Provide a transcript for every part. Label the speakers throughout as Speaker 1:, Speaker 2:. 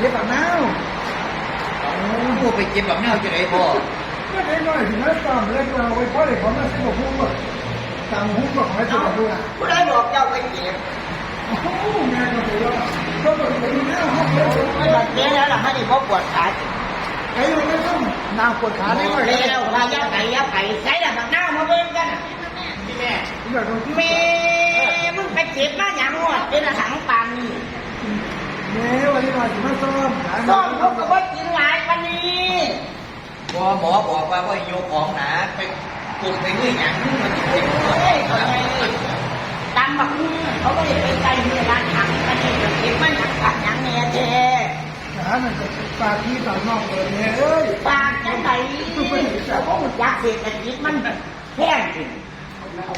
Speaker 1: เก็บแบบน้าว
Speaker 2: โอ้พวกไปเก็บแบบแนวจะไหนพ่อ
Speaker 1: ก็ได้หน่อยถึงนั้นตามเล็กเราไว้เพราะเด็กของมันสนุกหุ้มอะตามหุ้มก็ขอให้สนุกด้วย
Speaker 3: ผู้ใดบอกเจ้าไปเก็บ
Speaker 1: โอ้โหงานก็ถือว่าก็ต้องไปดูหน้าห้องเลย
Speaker 3: ไม่บัดเนี้แล้วล่ะให้ได้บ่ปวดขา
Speaker 1: ไอ้ยังไม่ต้องนางปวดขา
Speaker 3: ขา
Speaker 1: ได้
Speaker 3: ได้
Speaker 1: ไหม
Speaker 3: ก็แล้วว่ายักไก่ยักไก่ใส่ละบักหน้ามาเบิ่งกันพี่แม่
Speaker 1: อยากโดนที่
Speaker 3: แม่มึงไปเก็บมาหยังหมดเป็นอาหารปาน นี่
Speaker 1: แม่วันนี้มาถึงมาซ้อมขาย
Speaker 3: ส้มเขาก็บ่กินหลายปานนี้
Speaker 2: พอหมอบอกว่าว่าโยกของหนาไปกลุ่มไปเงื่อนอย่างนี้มันจะเป็น
Speaker 3: เฮ้ยเขาไงตามบักมือเขาก็เลยไปใส่เนื้อร้านหังปานนี้เดี๋ยวเก็บมาหยังกัดหยังแน่แท้
Speaker 1: ขามันจะปากที่ปากนอกเลยเนี่ยเอ้ย
Speaker 3: ปากจังไดแล้วก็มันยักเศรษฐกิจมันแพงขึ้น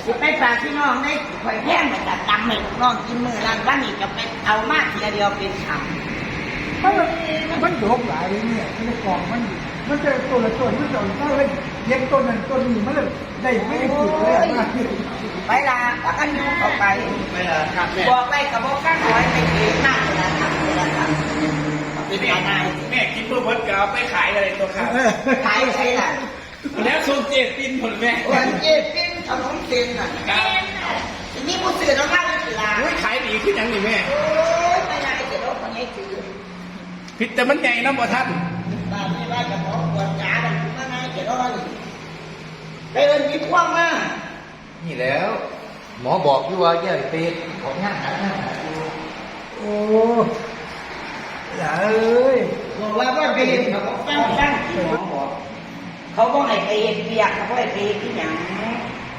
Speaker 3: สิไปฝากพี่น้องได้ข่อยแพงมันจะตำให้ลูกน้องกินมือนั้นวันนี้จะเป็นเอามากทีเดียวเป็นคำ
Speaker 1: มันมันโดกหลายเลยเนี่ยมันกองมันมันจะตัวละตัวมันจะเอาเล่นเย็บต้นนั้นต้นนี้มันเลยได้ไม่ได้ถูกเลยนะ
Speaker 3: ไปละปากันยูเข้าไป
Speaker 2: เวลาครับแม่
Speaker 3: บอกไปกับบอกกันร้อยไปเองมากเลยนะครับเลยนะครับเป็นยังไง
Speaker 4: แม่คิดเพื่อวัดกาวไปขายอะไรตัวครับ
Speaker 3: ขายใช่ล่ะ
Speaker 4: แล้วส่งเจ็ดปินผลแม่
Speaker 3: วันเจ็บปิ้น ขนมเส้นน่ะ
Speaker 4: ครับ
Speaker 3: ทีนี้ผู้สื่อต้องเข้าไปสิลา
Speaker 4: โอ้ยขายดีขึ้นยังนี่แม่
Speaker 3: โอ้ยไปไหนจะรบคนนี้ถือ
Speaker 4: ผิดแต่มันใหญ่นะบ่ท่าน
Speaker 3: บ้านไม่ว่าจะขอปวดจ๋าดันมาไงจะรอนี่ไปเอินยิ้มกว้างมาก
Speaker 2: นี่แล้ว หมอบอกอยู่ว่าอย่าไปของงานหนักงานหนัก
Speaker 1: โอ้หลาเอ้ย
Speaker 3: บอกว่าว่าไปเห็นเขาบอกตั้งตั้งที่หมอบอกเขาบอกให้ไปเห็นเปียกเขาบอกให้ไปเห็นที่หยัง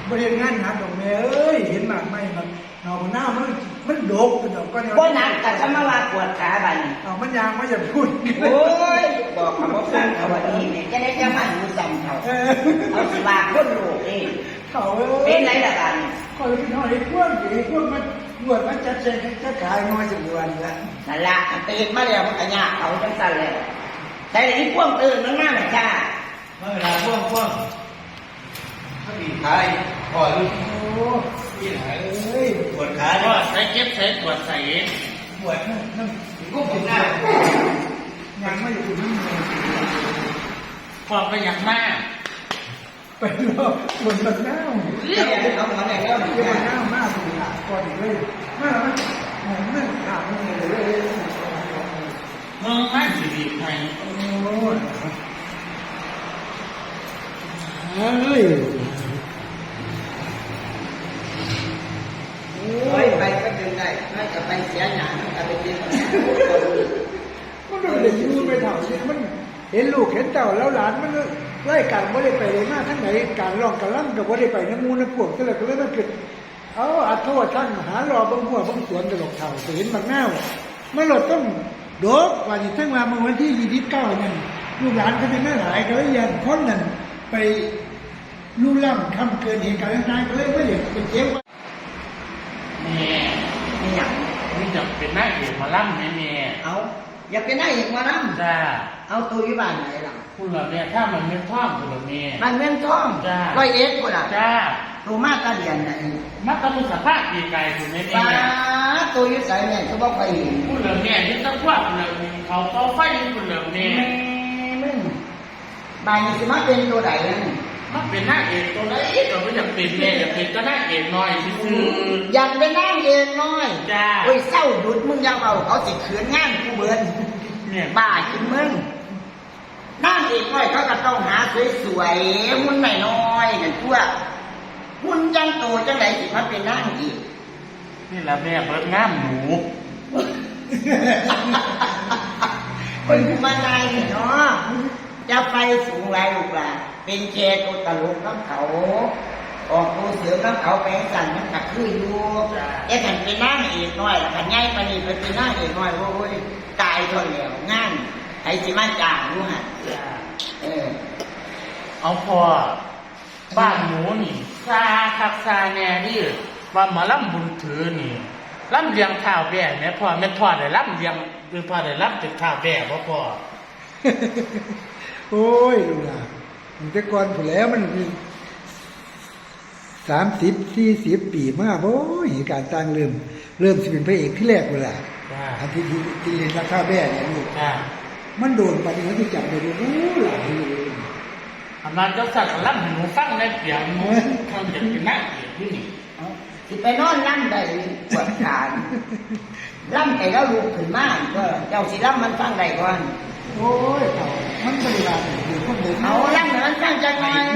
Speaker 1: บริเวณงานหนักดอกแม่เอ้ย เห็นมากไหมมันเอาหน้ามันมันโดกเป็นดอกก็เนี่ย
Speaker 3: บ่หนักแต่ฉันมาว่าปวดขาบัดน
Speaker 1: เอามันยางไม่อย่าพูด
Speaker 3: โอ้ยบอกเขาบอกฟังเขาว่าดีเนี่ยจะได้จะมาดูซ้ำเขา
Speaker 1: เออ
Speaker 3: เอาสิว่าคนโลกเอง
Speaker 1: เขา
Speaker 3: เป็นไรล่ะบัดน
Speaker 1: คอยพี่น้อยพวกไอ้พวกมันบวชมันจะเช็คจะขายน้อยจะบวชละ
Speaker 3: นั่นละอันไปเห็นมาแล้วมันก็ยากเขาจังสั่นแล้วแต่ไอ้พวกตื่นมันมาแม่จ้า
Speaker 2: เมื่อเวลาพ่วงพ่วงถ้าดีขาย พ่อลูก
Speaker 1: โอ้ยเอ้ย
Speaker 2: ปวดขา
Speaker 4: ก็
Speaker 2: เนี่ย
Speaker 4: ใส่เก็บใส่ปวดใส่
Speaker 2: ปวดนั่นกุ๊บถึงหน้า
Speaker 1: ยังไม่ถึงนี่เลย
Speaker 4: ความไปอย่างมาก
Speaker 1: ไปรอบนมันหน้า
Speaker 3: เรียกเขามาแล้ว
Speaker 1: เยอะหน้ามากเลยล่ะก่อนเลยมามันมันมันขาดมันเลย
Speaker 4: เมืองมันสิดีไทย
Speaker 1: โอ้ยเฮ้ย
Speaker 3: โอ้ยไปก็ดึงได้ไม่จะไปเสียหนังจะไปกิน
Speaker 1: มันโดนเลยยูไปเถ่าเนี่ยมันเห็นลูกเห็นเต่าแล้วหลานมัน ไล่กันไม่ได้ไปเลยมาทั้งไหนการลองกันล่ำกับว่าได้ไปน้ำมูน้ำพวกก็เลยก็เลยมันเกิดเอาอัดโทษท่านหารอบางหัวบางสวนตลกเถ่าเห็นมันแน่วไม่หลดต้องโดกว่าที่ทั้งมาเมื่อวันที่ยี่สิบเก้านั่นลูกหลานก็จะไม่หลายก็เลยยันพ้นนั่นไปลู่ล่ำทำเกินเหตุการณ์ต่างๆก็เลยไม่อยากเป็นเจ๊ว่า
Speaker 4: แม่
Speaker 3: ไม่อยาก
Speaker 4: นี่จะเป็นหน้าเอกมาล่ำแม่แม่
Speaker 3: เอา อยากเป็นได้อีกมานั่ง
Speaker 4: จ้า
Speaker 3: เอาตัวอยู่บ้านไหนล่ะ
Speaker 4: คุณละแม่ถ้ามันไม่ท่องคุณละแม่
Speaker 3: บ้านเมืองทอง
Speaker 4: จ้า
Speaker 3: ร้อยเอ็ดคนละ
Speaker 4: จ้า
Speaker 3: ตัวมาตาเดียนไหน
Speaker 4: มักกะมุสภาพปีไก่คุณแม่
Speaker 3: ป้า
Speaker 4: แม่
Speaker 3: ตัวอยู่ใส่แม่ก็บอกไปเห็น
Speaker 4: คุณละแม่ที่ต้องว่าคุณละเขาเป่าไฟคุณละแม่
Speaker 3: แม่มึงบ้านนี้สิมาเป็นตัวใดนั่น
Speaker 4: มันเป็นหน้าเอกตัวไหนก็ไม่อยากเป็นแม่อยากเป็นก็หน้าเอกน้อยซื่อ
Speaker 3: อยากเป็นนางเอกน้อย
Speaker 4: ๆจ้า
Speaker 3: โอ้ยเศร้าดุดมึงอยังเอาเขาสิขืนงานกูเบิร์น
Speaker 4: เนี่ย
Speaker 3: บ้าจริงมึงนางเอกน้อยเขาก็ต้องหาสวยๆหุ่นน้อยๆนั่นตัวหุ่นจังโตจังไหนสิมาเป็นนางเอก
Speaker 4: นี่ละแม่เบิดงามหนู
Speaker 3: เป็นมาในเนาะจะไปสูงไรลูกหล่ะ เป็นแค่ตัวตลกน้ำเขา ออกตัวเสือน้ำเขาไปสั่นมันกัคืออยู่ไอ้ขันเป็นน้าเอกน้อยขันใหญ่ปนีไปเป็นนาเอกน้อยโอ้ยตายทนแล้วงานไอ้สิมาจ้างรู้ฮะ
Speaker 4: จ้า
Speaker 3: เออ
Speaker 4: เอาพอบ้านหนูนี่ซาคักซาแน่นี่ว่ามาล่ำบุญถือนี่ล่ำเลียงข้าวแบ่เนี่ยพ่อแม่นพ่อได้ล่ำเลียงหรือพ่อได้ล่ำติดข้าวแบ่บ่พ่อ
Speaker 1: โอ้ยลูกหลาน มันแต่ก่อนผู้แล้วมันมีสามสิบสี่สิบปีมาโอ้ยเหตุการณ์ต่างเริ่ม เริ่มสิเป็นพระเอกที่แรกเวลา
Speaker 4: จ้า
Speaker 1: อันที่ที่ที่เรียนราคาแบ่เนี่ยลูก
Speaker 4: จ้า
Speaker 1: มันโดนไปถึงที่จับได้รู้หลายเลย
Speaker 4: อามาเจ้าสักดิ์ล่ำให้หนูฟังในเปียงหนูเขาจะเป็นนักเอกที่นี่
Speaker 3: เอาสิไปนอนล่ำได้ปวดขานล่ำไปแล้วลูกขึ้นมาก็เจ้าสิล่ำมันฟังได้ก่อน
Speaker 1: โอ้ยเอามันเป็นเวลาเดี๋ยวคนเดิน
Speaker 3: เอาล่ำให้มันฟั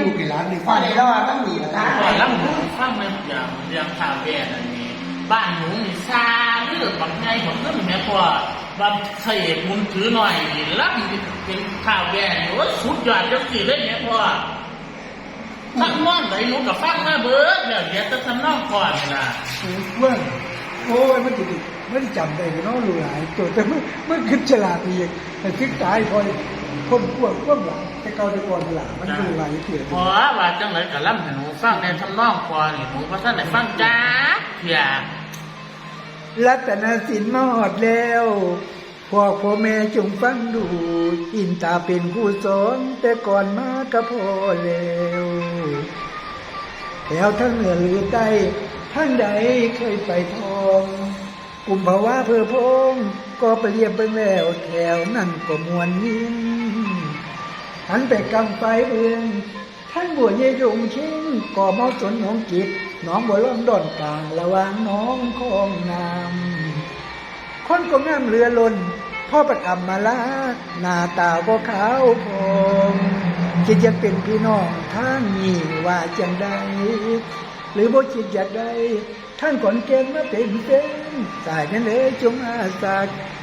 Speaker 3: งจังไง
Speaker 1: ลูกในร้านนี่
Speaker 3: พอได้รอดมันดีละค่ะ
Speaker 4: พอล่ำหนูฟังในเปียงเรื่องข่าวแย่นั่นนี่บ้านหนูนี่ซาเรื่องบางไงผมก็แม่พ่อบางเขยมุนถือหน่อยนี่ล่ำเป็นข่าวแย่นี่โอ้ยสุดยอดจังสิเลยแม่พ่อทั้งม่อนไหนหนูกับฟังมาเบิดแล้วเดี๋ยวจะทำนองก่อนนี่ล่ะ
Speaker 1: เมื่อโอ้ยมันจะไม่ได้จำได้ก็น้องรู้หลายตัวแต่เมื่อเมื่อขึ้นฉลาดอีกแต่ทึกตายพอ คนพวกพวกหลังแต่เก่าแต่ก่อนหลังมันเป็นหลายเกียรติ
Speaker 4: พอว่าจังไรกับล่ำให้หนูฟังในทำนองก่อนนี่หนูก็ท่านไหนฟังจ้าเพีย
Speaker 1: รัตนสินมาหอดแล้วพ่อพ่อแม่จงฟังดู อินตาเป็นผู้สอนแต่ก่อนมาก็พอแล้วแล้วทั้งเหนือหรือใต้ทั้งใดเคยไปทอง กลุ่มภาวะเพื่อพงก็ไปเรียบไปแล้วแถวนั่นก็มวนยิ้มหันไปกำไฟเบืองท่านบัวเยยงชิงก่อเมาสนหนองจิตน้องบัวล้อมดอนกลางระหวางน้องคองน้ำคนก็งามเรือลนพ่อประกำมาลาหน้าตาก็ขาวพองคิดจะเป็นพี่น้องท่านนี่ว่าจังใดหรือบ่คิดอยากได้ ท่านก่อนเกณฑ์มาเป็นเป็นสายนั้นเลยจงอาสา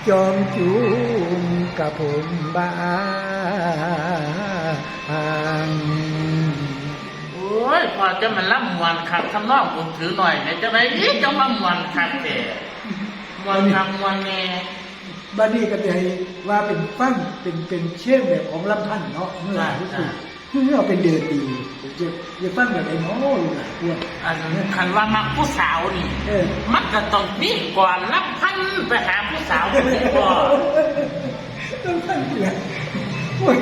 Speaker 1: จอมจูงกับผมบ้าง
Speaker 4: โอ้ยพอจะมาล่ำมวนขับทำนองผมถือหน่อยไหนจะไหนนี่จะมามวนขับแต่มวนทำมวนแน่
Speaker 1: บ้านนี้ก็จะให้ว่าเป็นฟังเป็นเป็นเชื่อมแบบของลำพันธ์เนาะเมื่อไหร่ที่สุด เมื่อเอาเป็นเดือนดีจะจะฟังแบบไอ้น้องอยู่หลายพวก
Speaker 4: อันคันว่ามักผู้สาวนี่
Speaker 1: เออ
Speaker 4: มันก็ต้องนี่ก่อนรับพันไปหาผู้สาวคนนี้ก่อน
Speaker 1: ต้องฟังเสียงโอ้ย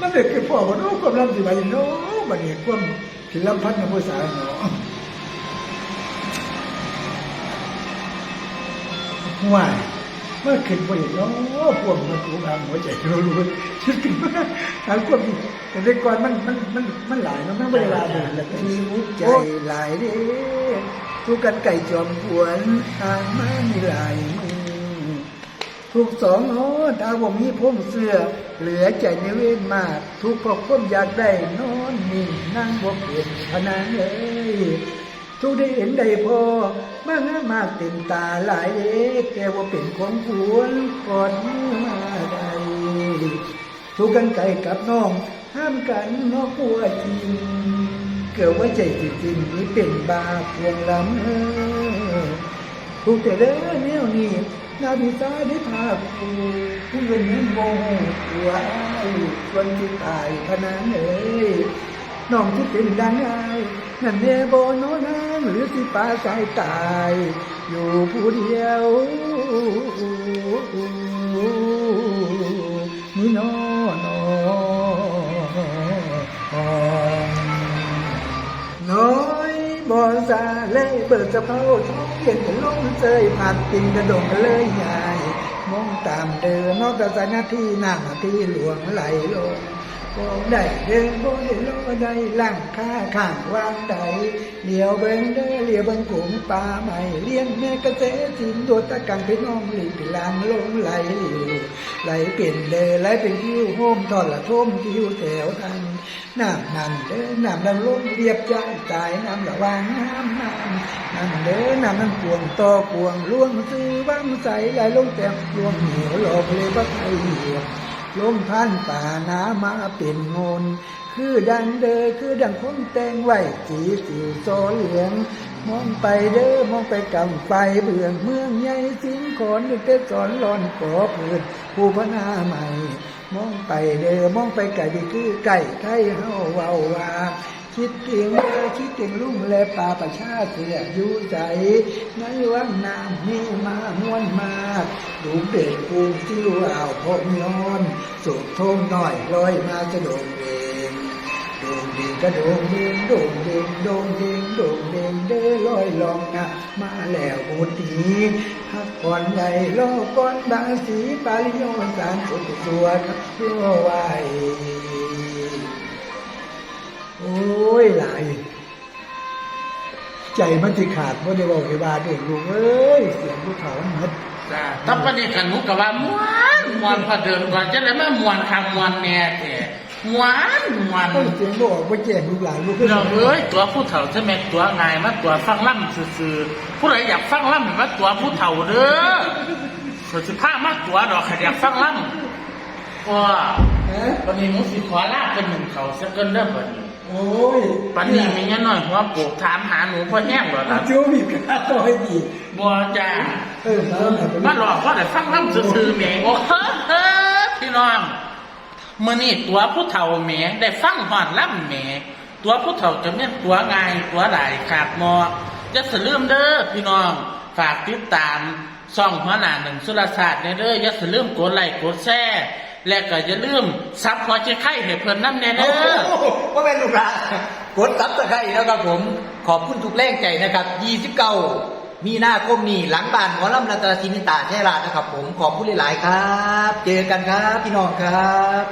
Speaker 1: มันเด็กคือพ่อว่าโอ้ความลำสิบาเนาะบัดนี้ความถึงลำพันธ์กับภาษาเนาะห่วย เมื่อขึ้นไปเนาะพวกมันถูกทำหัวใจเรารู้คิดขึ้นมาทางความแต่ในก่อนมันมันมันมันหลายเนาะมันเวลาเดินแล้วก็มีหัวใจหลายเด้ทุกกันไก่จอมหวนทางมามีหลายมือทุกสองโอ้ดาวบ่มีพงเสื้อ เหลือใจในเวทมาก ทุกพอพ้มอยากได้นอนนิ่งนั่งบ่เป็นพนังเลย ทุกได้เห็นได้พอมางามมากเต็มตาหลายเด็กแต่ว่าเป็นของหวนกอดมือมาได้ทุกกันไก่กับน้อง ห้ามกันนอกปัวจริงเกิดว่าใจจริงนี่เป็นบาปพวงลำเออทุกแต่เด้อแนวนี้นาบิสาได้พาผู้ผู้เงินเงินโมตัวส่วนที่ตายพนันเอ้ยน้องที่เป็นดังไงนั่นเนโบโนนา หรือที่ป่าสายตาย อยู่ผู้เดียวนี่นอนน้อยบอซาเล่เบิกกระเพราท้องเย็นลงเจยผ่านปิงกระดงเลยใหญ่มองตามเดินนอกจากหน้าที่หน้าที่หลวงไหลลง บ่ได้เดินบ่ได้โลได้ล่างค่าข้างวางใดเลี้ยวเบิ่งเด้อเลี้ยวเบิ่งกุ่มป่าใหม่เลี้ยงแม่กระเสจินโดดตะกังพี่น้องหลีกลางลงไหลหลิวไหลเป็นเด้อไหลเป็นทิวโฮมทอดละท่มทิวแถวทางน้ำนั่นเด้อน้ำดำลงเรียบใจตายน้ำละวางน้ำน้ำนั่นเด้อน้ำมันกวงต่อกวงล่วงซื้อวังใสไหลลงแต้มลวงเหนียวหลอกเลยบักไทยเหยียบ ลมพันป่านามาเป็นงนคือดังเดอคือดังคนแต่งไว้สีสิวโซเหลือง มองไปเด้อมองไปกำไฟเบื่องเมืองใหญ่สิงขอนนึกแต่สอนร้อนขอพื่นผู้พนาใหม่ มองไปเด้อมองไปไก่คือไก่ไข่เฮาเว้าว่า คิดถึงเด้อคิดถึงลุงแลป่าประชาเสืออยู่ใจในวังน้ำมีมาม้วนมากดูเด็กปูจิ้วอ่าวพงนอนสุดทงหน่อยลอยมาจะโดงเวงดูงเดงกระโดงเดงโดงเดงโดงเดงโดงเดงเด้อลอยลองนะมาแล้วบุตรีพักก่อนใหญ่รอก่อนบางสีปาลิโยนสารสุดตัวนะรอไว โอ้ยหลาย ใจมันสิขาดว่าได้บอกให้บาเด็กลูกเอ้ยเสียงผู้เขาหมด
Speaker 4: จ้าถ้าประเด็นกันหนูก็ว่าม้วนม้วนพอเดินก่อนจะได้มาม้วนคำม้วนแน่แต่ม้วนม้วน
Speaker 1: ต้องเสียงบอกว่าแจ้งลูกหลานลูก
Speaker 4: เราเอ้ยตัวผู้เฒ่าใช่ไหมตัวไงายมาตัวฟังล่ำซื่อๆผู้ใดอยากฟังล่ำเห็นว่าตัวผู้เฒ่าเด้อส่วนสิผ้ามาตัวดอกขอยากฟังล่ำก็
Speaker 1: ฮะ
Speaker 4: วันนี้หนูสิขอลาเป็นหนึ่งเขาสักเกินเริ่มวันนี้
Speaker 1: โอ้ย
Speaker 4: ปันนี้มีเงี้ยหน่อยหัวโปกถามหาหนูพ่อแห้งเหรอล่ะ
Speaker 1: จูบีบขาต่อยดี
Speaker 4: บัวจ้า
Speaker 1: เออมาแล้วไหนไป
Speaker 4: มาหลอกว่าแต่ฟังล่ำซื่อๆแหม่โอ้เฮ้อพี่น้องมื่อนี่ตัวผู้เฒ่าแหม่ได้ฟังหอดล่ำแหม่ตัวผู้เฒ่าจะเม่นตัวไงายตัวหลายขาดมอจะสลืมเด้อพี่น้อง ฝากติดตามช่องหัวหน้าหนึ่งสุรศาสตร์ในเด้ออย่าสลืมกดไลค์กดแชร์ และก็อย่าลืมซับพอเจ๊ไข่ให้เพิ่นน้ำแน่
Speaker 2: โอ้
Speaker 4: เด้อ
Speaker 2: โหว่าเป็นลูกหลานกดซับตะไคร้แล้วครับผม ขอบคุณทุกแรงใจนะครับ29มีหน้าคมนี่หลังบ้านหมอลำนันตาศินิตาแช่ราชนะครับผมขอบคุณหลาย ๆ ครับ เจอกันครับพี่น้องครับ